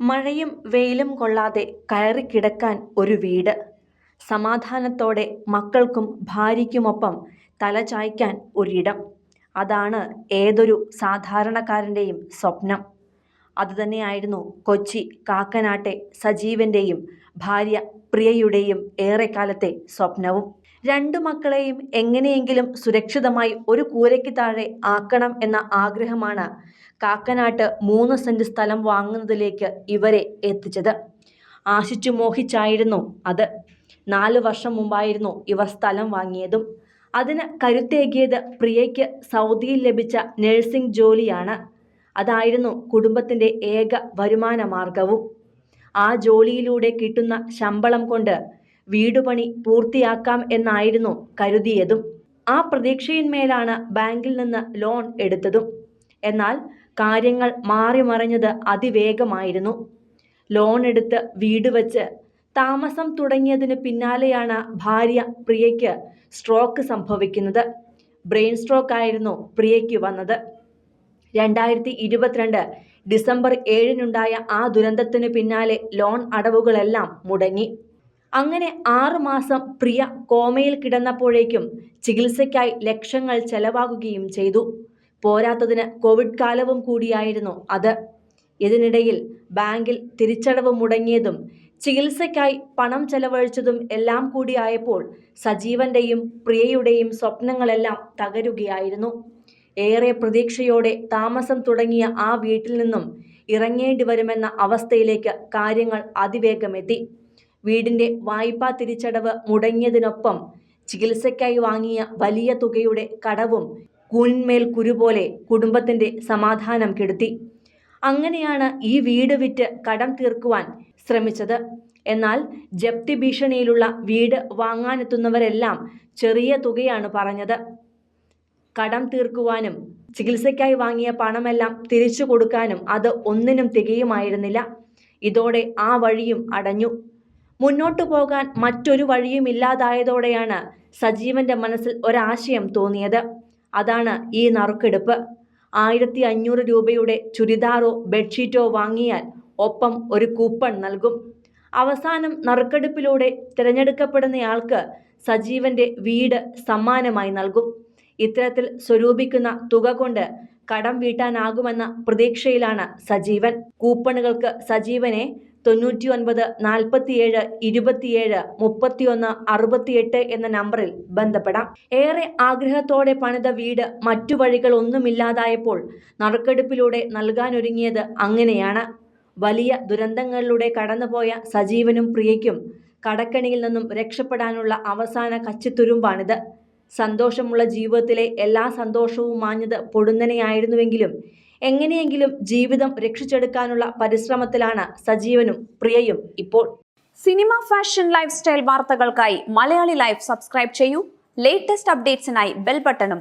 മഴയും വെയിലും കൊള്ളാതെ കയറിക്കിടക്കാൻ ഒരു വീട്. സമാധാനത്തോടെ മക്കൾക്കും ഭാര്യയ്ക്കുമൊപ്പം തലചായ്ക്കാൻ ഒരിടം. അതാണ് ഏതൊരു സാധാരണക്കാരന്റെയും സ്വപ്നം. അതുതന്നെയായിരുന്നു കൊച്ചി കാക്കനാട്ടെ സജീവന്റെയും ഭാര്യ പ്രിയയുടെയും ഏറെക്കാലത്തെ സ്വപ്നവും. രണ്ടു മക്കളെയും എങ്ങനെയെങ്കിലും സുരക്ഷിതമായി ഒരു കൂരയ്ക്ക് താഴെ ആക്കണം എന്ന ആഗ്രഹമാണ് കാക്കനാട്ട് മൂന്ന് സെന്റ് സ്ഥലം വാങ്ങുന്നതിലേക്ക് ഇവരെ എത്തിച്ചത്. ആശിച്ചു മോഹിച്ചായിരുന്നു അത്. നാല് വർഷം മുമ്പായിരുന്നു ഇവർ സ്ഥലം വാങ്ങിയതും. അതിന് കരുത്തേകിയത് പ്രിയയ്ക്ക് സൗദിയിൽ ലഭിച്ച നഴ്സിംഗ് ജോലിയാണ്. അതായിരുന്നു കുടുംബത്തിന്റെ ഏക വരുമാന മാർഗവും ആ ജോലിയിലൂടെ കിട്ടുന്ന ശമ്പളം കൊണ്ട് വീടുപണി പൂർത്തിയാക്കാം എന്നായിരുന്നു കരുതിയതും ആ പ്രതീക്ഷയിന്മേലാണ് ബാങ്കിൽ നിന്ന് ലോൺ എടുത്തതും. എന്നാൽ കാര്യങ്ങൾ മാറി മറിഞ്ഞത് അതിവേഗമായിരുന്നു. ലോൺ എടുത്ത് വീട് വച്ച് താമസം തുടങ്ങിയതിന് പിന്നാലെയാണ് ഭാര്യ പ്രിയയ്ക്ക് സ്ട്രോക്ക് സംഭവിക്കുന്നത്. ബ്രെയിൻ സ്ട്രോക്ക് ആയിരുന്നു പ്രിയയ്ക്ക് വന്നത്. രണ്ടായിരത്തി ഇരുപത്തിരണ്ട് ഡിസംബർ ഏഴിനുണ്ടായ ആ ദുരന്തത്തിനു പിന്നാലെ ലോൺ അടവുകളെല്ലാം മുടങ്ങി. അങ്ങനെ ആറുമാസം പ്രിയ കോമയിൽ കിടന്നപ്പോഴേക്കും ചികിത്സയ്ക്കായി ലക്ഷങ്ങൾ ചെലവാകുകയും ചെയ്തു. പോരാത്തതിന് കോവിഡ് കാലവും കൂടിയായിരുന്നു അത്. ഇതിനിടയിൽ ബാങ്കിൽ തിരിച്ചടവ് മുടങ്ങിയതും ചികിത്സയ്ക്കായി പണം ചെലവഴിച്ചതും എല്ലാം കൂടിയായപ്പോൾ സജീവന്റെയും പ്രിയയുടെയും സ്വപ്നങ്ങളെല്ലാം തകരുകയായിരുന്നു. ഏറെ പ്രതീക്ഷയോടെ താമസം തുടങ്ങിയ ആ വീട്ടിൽ നിന്നും ഇറങ്ങേണ്ടി വരുമെന്ന അവസ്ഥയിലേക്ക് കാര്യങ്ങൾ അതിവേഗമെത്തി വീടിന്റെ വായ്പാ തിരിച്ചടവ് മുടങ്ങിയതിനൊപ്പം ചികിത്സയ്ക്കായി വാങ്ങിയ വലിയ തുകയുടെ കടവും കൂനിന്മേൽ കുരുപോലെ കുടുംബത്തിന്റെ സമാധാനം കെടുത്തി. അങ്ങനെയാണ് ഈ വീട് വിറ്റ് കടം തീർക്കുവാൻ ശ്രമിച്ചത്. എന്നാൽ ജപ്തി ഭീഷണിയിലുള്ള വീട് വാങ്ങാനെത്തുന്നവരെല്ലാം ചെറിയ തുകയാണ് പറഞ്ഞത്. കടം തീർക്കുവാനും ചികിത്സയ്ക്കായി വാങ്ങിയ പണമെല്ലാം തിരിച്ചു കൊടുക്കാനും അത് ഒന്നിനും തികയുമായിരുന്നില്ല. ഇതോടെ ആ വഴിയും അടഞ്ഞു. മുന്നോട്ടു പോകാൻ മറ്റൊരു വഴിയും ഇല്ലാതായതോടെയാണ് സജീവന്റെ മനസ്സിൽ ഒരാശയം തോന്നിയത്. അതാണ് ഈ നറുക്കെടുപ്പ്. ആയിരത്തി അഞ്ഞൂറ് രൂപയുടെ ചുരിദാറോ ബെഡ്ഷീറ്റോ വാങ്ങിയാൽ ഒപ്പം ഒരു കൂപ്പൺ നൽകും. അവസാനം നറുക്കെടുപ്പിലൂടെ തിരഞ്ഞെടുക്കപ്പെടുന്നയാൾക്ക് സജീവന്റെ വീട് സമ്മാനമായി നൽകും. ഇത്തരത്തിൽ സ്വരൂപിക്കുന്ന തുക കൊണ്ട് കടം വീട്ടാനാകുമെന്ന പ്രതീക്ഷയിലാണ് സജീവൻ. കൂപ്പണുകൾക്ക് സജീവനെ തൊണ്ണൂറ്റി ഒൻപത് നാൽപ്പത്തിയേഴ് ഇരുപത്തിയേഴ് മുപ്പത്തിയൊന്ന് അറുപത്തിയെട്ട് എന്ന നമ്പറിൽ ബന്ധപ്പെടാം. ഏറെ ആഗ്രഹത്തോടെ പണിത വീട് മറ്റു വഴികൾ ഒന്നുമില്ലാതായപ്പോൾ നറുക്കെടുപ്പിലൂടെ നൽകാനൊരുങ്ങിയത് അങ്ങനെയാണ്. വലിയ ദുരന്തങ്ങളിലൂടെ കടന്നുപോയ സജീവനും പ്രിയയ്ക്കും കടക്കണിയിൽ നിന്നും രക്ഷപ്പെടാനുള്ള അവസാന കച്ചിത്തുരുമ്പാണിത്. സന്തോഷമുള്ള ജീവിതത്തിലെ എല്ലാ സന്തോഷവും മാഞ്ഞത് പൊടുന്നനെയായിരുന്നുവെങ്കിലും എങ്ങനെയെങ്കിലും ജീവിതം രക്ഷിച്ചെടുക്കാനുള്ള പരിശ്രമത്തിലാണ് സജീവനും പ്രിയയും ഇപ്പോൾ. സിനിമ ഫാഷൻ ലൈഫ് സ്റ്റൈൽ വാർത്തകൾക്കായി മലയാളി ലൈഫ് സബ്സ്ക്രൈബ് ചെയ്യൂ. ലേറ്റസ്റ്റ് അപ്ഡേറ്റ്സിനായി ബെൽ ബട്ടണും